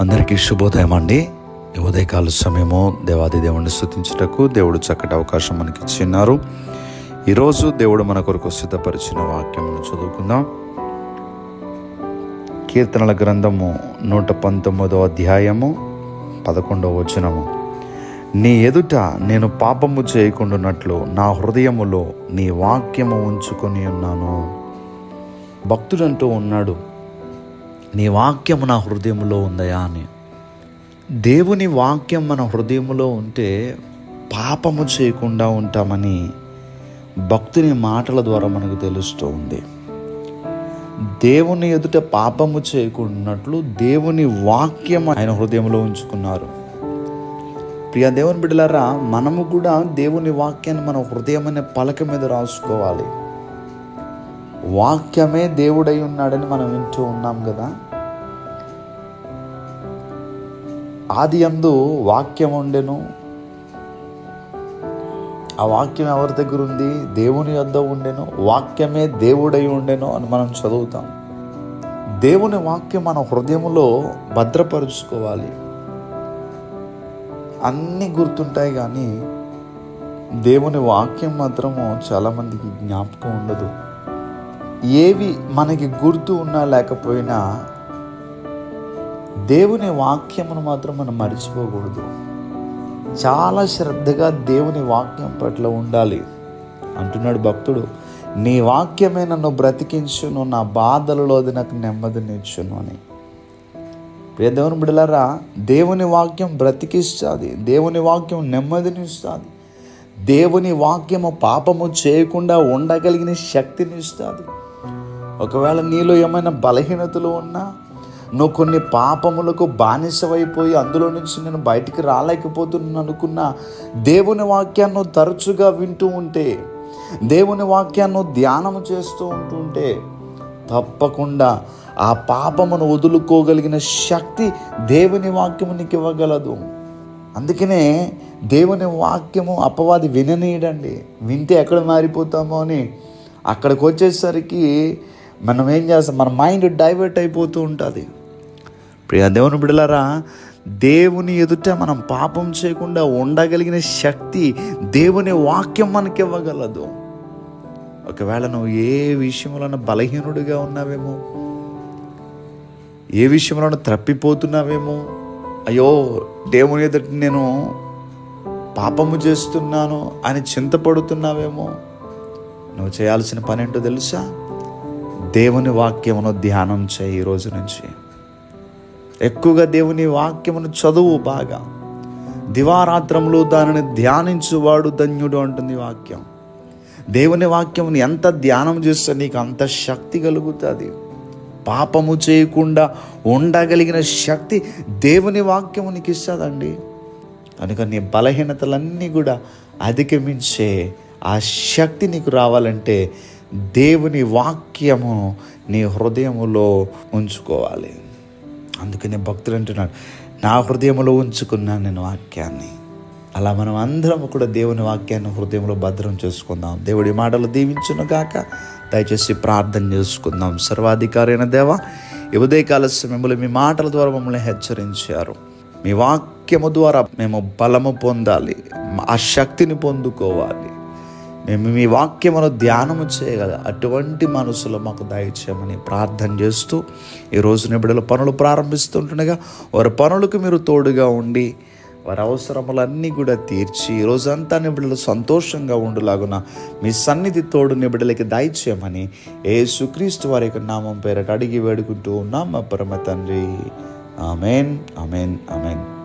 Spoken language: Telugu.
అందరికీ శుభోదయం అండి. ఉదయకాల సమయము దేవాది దేవుణ్ణి స్థుతించుటకు దేవుడు చక్కటి అవకాశం మనకి ఇచ్చిన్నారు ఈరోజు దేవుడు మన కొరకు సిద్ధపరిచిన వాక్యమును చదువుకుందాం. కీర్తనల గ్రంథము నూట పంతొమ్మిదో అధ్యాయము పదకొండవ వచనము. నీ ఎదుట నేను పాపము చేయకుండానట్లు నా హృదయములో నీ వాక్యము ఉంచుకొని ఉన్నాను. భక్తుడంటూ ఉన్నాడు నీ వాక్యము నా హృదయంలో ఉందయా అని. దేవుని వాక్యం మన హృదయంలో ఉంటే పాపము చేయకుండా ఉంటామని భక్తుని మాటల ద్వారా మనకు తెలుస్తూ ఉంది. దేవుని ఎదుట పాపము చేయకున్నట్లు దేవుని వాక్యం ఆయన హృదయంలో ఉంచుకున్నారు. ప్రియ దేవుని బిడ్డలారా మనము కూడా దేవుని వాక్యాన్ని మన హృదయం అనే పలక మీద రాసుకోవాలి. వాక్యమే దేవుడై ఉన్నాడని మనం వింటూ ఉన్నాం కదా? ఆది అందు వాక్యం ఉండెను. ఆ వాక్యం ఎవరి దగ్గర ఉంది దేవుని యొద్ద ఉండెను. వాక్యమే దేవుడై ఉండెను అని మనం చదువుతాం. దేవుని వాక్యం మన హృదయంలో భద్రపరుచుకోవాలి. అన్నీ గుర్తుంటాయి కానీ దేవుని వాక్యం మాత్రము చాలామందికి జ్ఞాపకం ఉండదు. ఏవి మనకి గుర్తు ఉన్నా లేకపోయినా దేవుని వాక్యమును మాత్రం మనం మర్చిపోకూడదు. చాలా శ్రద్ధగా దేవుని వాక్యం పట్ల ఉండాలి. అంటున్నాడు భక్తుడు నీ వాక్యమే నన్ను బ్రతికించును నా బాధలలో అది నాకు నెమ్మదినిచ్చును అని. ప్రియ దేవుని బిడలారా దేవుని వాక్యం బ్రతికిస్తుంది దేవుని వాక్యం నెమ్మదినిస్తుంది దేవుని వాక్యము పాపము చేయకుండా ఉండగలిగిన శక్తిని ఇస్తుంది. ఒకవేళ నీలో ఏమైనా బలహీనతలు ఉన్నా నువ్వు కొన్ని పాపములకు బానిసవైపోయి అందులో నుంచి నేను బయటికి రాలేకపోతున్నాను అనుకున్నా దేవుని వాక్యాన్ని తరచుగా వింటూ ఉంటే దేవుని వాక్యాన్ని ధ్యానం చేస్తూ ఉంటుంటే తప్పకుండా ఆ పాపమును వదులుకోగలిగిన శక్తి దేవుని వాక్యము నీకు ఇవ్వగలదు. అందుకనే దేవుని వాక్యము అపవాది విననీయడండి. వింటే ఎక్కడ మారిపోతామో అని అక్కడికి వచ్చేసరికి మనం ఏం చేస్తాం? మన మైండ్ డైవర్ట్ అయిపోతూ ఉంటుంది. ప్రియ దేవుని బిడలారా దేవుని ఎదుట మనం పాపం చేయకుండా ఉండగలిగిన శక్తి దేవుని వాక్యం మనకి ఇవ్వగలదు ఒకవేళ నువ్వు ఏ విషయంలోనూ బలహీనుడిగా ఉన్నావేమో ఏ విషయంలో తప్పిపోతున్నావేమో అయ్యో దేవుని ఎదుట నేను పాపము చేస్తున్నాను అని చింతపడుతున్నావేమో నువ్వు చేయాల్సిన పని ఏంటో తెలుసా? దేవుని వాక్యమును ధ్యానం చేయి ఈ రోజు నుంచి. ఎక్కువగా దేవుని వాక్యమును చదువు బాగా. దివారాత్రంలో దానిని ధ్యానించువాడు ధన్యుడు అంటుంది వాక్యం. దేవుని వాక్యముని ఎంత ధ్యానం చేస్తే నీకు అంత శక్తి కలుగుతుంది. పాపము చేయకుండా ఉండగలిగిన శక్తి దేవుని వాక్యము నీకు ఇస్తుందండి. కనుక నీ బలహీనతలన్నీ కూడా అధిగమించే ఆ శక్తి నీకు రావాలంటే దేవుని వాక్యము నీ హృదయములో ఉంచుకోవాలి. అందుకనే భక్తులు అంటున్నాడు నా హృదయంలో ఉంచుకున్నాను నేను వాక్యాన్ని. అలా మనం అందరం కూడా దేవుని వాక్యాన్ని హృదయంలో భద్రం చేసుకుందాం. దేవుడి మాటలు దీవించును గాక. దయచేసి ప్రార్థన చేసుకుందాం. సర్వాధికారైన దేవ ఈ ఉదయకాల సమయంలో మీ మాటల ద్వారా మమ్మల్ని హెచ్చరించారు. మీ వాక్యము ద్వారా మేము బలము పొందాలి ఆ శక్తిని పొందుకోవాలి. మేము మీ వాక్యమును ధ్యానము చేయగల అటువంటి మనసులో మాకు దయచేయమని ప్రార్థన చేస్తూ ఈ రోజు నిబిడల పనులు ప్రారంభిస్తుంటుండగా వారి పనులకు మీరు తోడుగా ఉండి వారి అవసరములన్నీ కూడా తీర్చి ఈ రోజంతా నిబిడలు సంతోషంగా ఉండులాగున మీ సన్నిధి తోడు నిబిడలకి దయచేయమని యేసుక్రీస్తు వారి యొక్క నామం పేరట అడిగి వేడుకుంటూ ఉన్నాం మా పరమ తండ్రి. ఆమెన్. ఆమెన్. ఆమెన్.